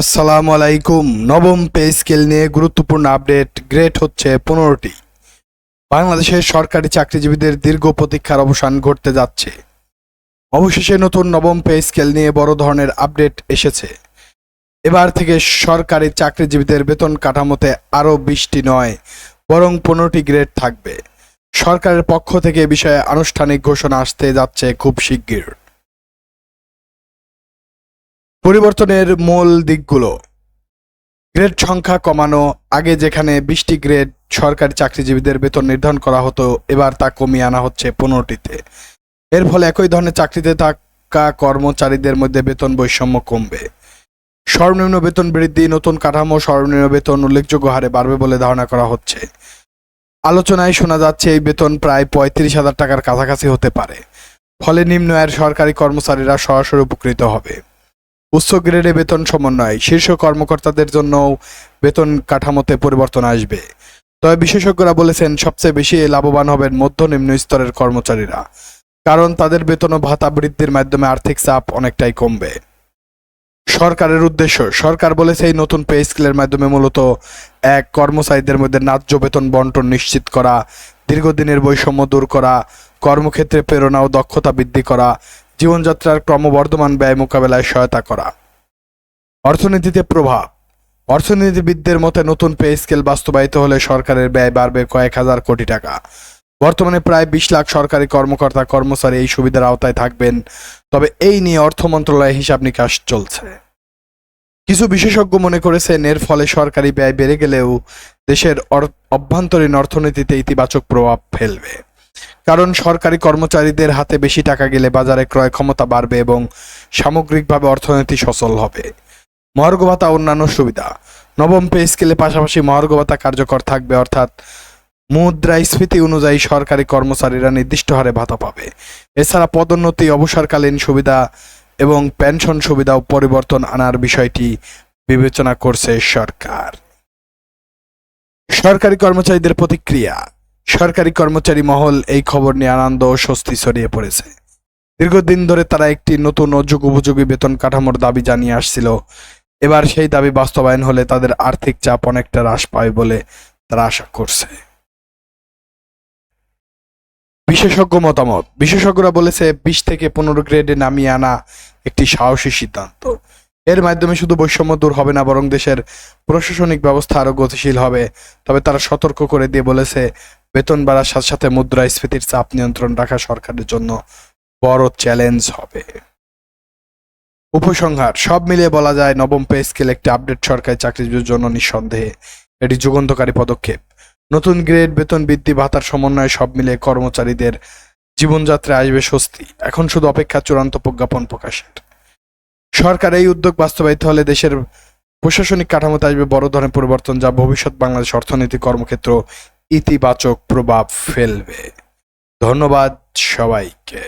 আসসালামু আলাইকুম। নবম পে স্কেল নিয়ে গুরুত্বপূর্ণ আপডেট গ্রেড হচ্ছে পনেরোটি। বাংলাদেশের সরকারি চাকরিজীবীদের দীর্ঘ প্রতীক্ষার অবসান ঘটতে যাচ্ছে। অবশেষে নতুন নবম পে স্কেল নিয়ে বড় ধরনের আপডেট এসেছে। এবার থেকে সরকারি চাকরিজীবীদের বেতন কাঠামোতে আরও বিশটি নয়, বরং পনেরোটি গ্রেড থাকবে। সরকারের পক্ষ থেকে বিষয়ে আনুষ্ঠানিক ঘোষণা আসতে যাচ্ছে খুব শিগগির। পরিবর্তনের মূল দিকগুলো। গ্রেড সংখ্যা কমানো, আগে যেখানে বিশটি গ্রেড সরকারি চাকরিজীবীদের বেতন নির্ধারণ করা হতো, এবার তা কমিয়ে আনা হচ্ছে পনেরোটিতে। এর ফলে একই ধরনের চাকরিতে থাকা কর্মচারীদের মধ্যে বেতন বৈষম্য কমবে। সর্বনিম্ন বেতন বৃদ্ধি, নতুন কাঠামো, সর্বনিম্ন বেতন উল্লেখযোগ্য হারে বাড়বে বলে ধারণা করা হচ্ছে। আলোচনায় শোনা যাচ্ছে, এই বেতন প্রায় পঁয়ত্রিশ হাজার টাকার কাছাকাছি হতে পারে। ফলে নিম্ন আয়ের সরকারি কর্মচারীরা সরাসরি উপকৃত হবে। উচ্চ গ্রেডে বেতন সমন্বয়। শীর্ষ কর্মকর্তাদের জন্য বেতন কাঠামোতে পরিবর্তন আসবে। তবে বিশেষজ্ঞরা বলেছেন, সবচেয়ে বেশি লাভবান হবেন মধ্য নিম্ন স্তরের কর্মচারীরা। কারণ তাদের বেতন ও ভাতা বৃদ্ধির মাধ্যমে আর্থিক চাপ অনেকটাই কমবে। সরকারের উদ্দেশ্য, সরকার বলেছে এই নতুন পে স্কেলের মাধ্যমে মূলত এক কর্মচারীদের মধ্যে ন্যায্য বেতন বন্টন নিশ্চিত করা, দীর্ঘদিনের বৈষম্য দূর করা, কর্মক্ষেত্রে প্রেরণা ও দক্ষতা বৃদ্ধি করা জীবনযাত্রার ক্রমবর্ধমান ব্যয় মোকাবেলায় সহায়তা করা। অর্থনীতিতে প্রভাব। অর্থনীতিবিদদের মতে নতুন পে স্কেল বাস্তবায়িত হলে সরকারের ব্যয় বাড়বে কয়েক হাজার কোটি টাকা। বর্তমানে প্রায় বিশ লাখ সরকারি কর্মকর্তা, কর্মচারী এই সুবিধার আওতায় থাকবেন। তবে এই নিয়ে অর্থ মন্ত্রণালয়ে হিসাব নিকাশ চলছে। কিছু বিশেষজ্ঞ মনে করেছেন, এর ফলে সরকারি ব্যয় বেড়ে গেলেও দেশের অভ্যন্তরীণ অর্থনীতিতে ইতিবাচক প্রভাব ফেলবে। কারণ সরকারি কর্মচারীদের হাতে বেশি টাকা গেলে বাজারে ক্রয় ক্ষমতা বাড়বে এবং সামগ্রিকভাবে অর্থনীতি সচল হবে। মহার্ঘ ভাতা অন্যান্য সুবিধা। নবম পে স্কেলে পাশাপাশি মহার্ঘ ভাতা কার্যকর থাকবে, অর্থাৎ মুদ্রাস্ফীতি অনুযায়ী সরকারি কর্মচারীরা নির্দিষ্ট হারে ভাতা পাবে। এছাড়া পদোন্নতি, অবসরকালীন সুবিধা এবং পেনশন সুবিধাও পরিবর্তন আনার বিষয়টি বিবেচনা করছে সরকার। সরকারি কর্মচারীদের প্রতিক্রিয়া। সরকারি কর্মচারী মহল এই খবর নিয়ে আনন্দ ও স্বস্তি ছড়িয়ে পড়েছে। দীর্ঘদিন ধরে তারা একটি নতুন ও যুগোপযোগী বেতন কাঠামোর দাবি জানিয়ে আসছিল। এবার সেই দাবি বাস্তবায়ন হলে তাদের আর্থিক চাপ অনেকটা হ্রাস পায় বলে তারা আশা করছে। বিশেষজ্ঞ মতামত, বিশেষজ্ঞরা বলেছে, বিশ থেকে পনেরো গ্রেডে নামিয়ে আনা একটি সাহসী সিদ্ধান্ত। এর মাধ্যমে শুধু বৈষম্য দূর হবে না, বরং দেশের প্রশাসনিক ব্যবস্থা আরও গতিশীল হবে। তবে তারা সতর্ক করে দিয়ে বলেছে, বেতন বাড়ার সাথে সাথে মুদ্রাস্ফীতির চাপ নিয়ন্ত্রণ রাখা সরকারের জন্য বড় চ্যালেঞ্জ হবে। উপসংহার, সব মিলিয়ে বলা যায় নবম পে স্কেল একটি আপডেট সরকারি চাকরিজীবীর জন্য নিঃসন্দেহে এটি যুগান্তকারী পদক্ষেপ। নতুন গ্রেড, বেতন বৃদ্ধি, ভাতার সমন্বয়ে সব মিলিয়ে কর্মচারীদের জীবনযাত্রায় আসবে স্বস্তি। এখন শুধু অপেক্ষা চূড়ান্ত প্রজ্ঞাপন প্রকাশের। সরকার এই উদ্যোগ বাস্তবায়িত হলে দেশের প্রশাসনিক কাঠামোতে আসবে বড় ধরনের পরিবর্তন যা ভবিষ্যৎ বাংলাদেশ অর্থনীতি কর্মক্ষেত্র ইতিবাচক প্রভাব ফেলবে। ধন্যবাদ সবাইকে।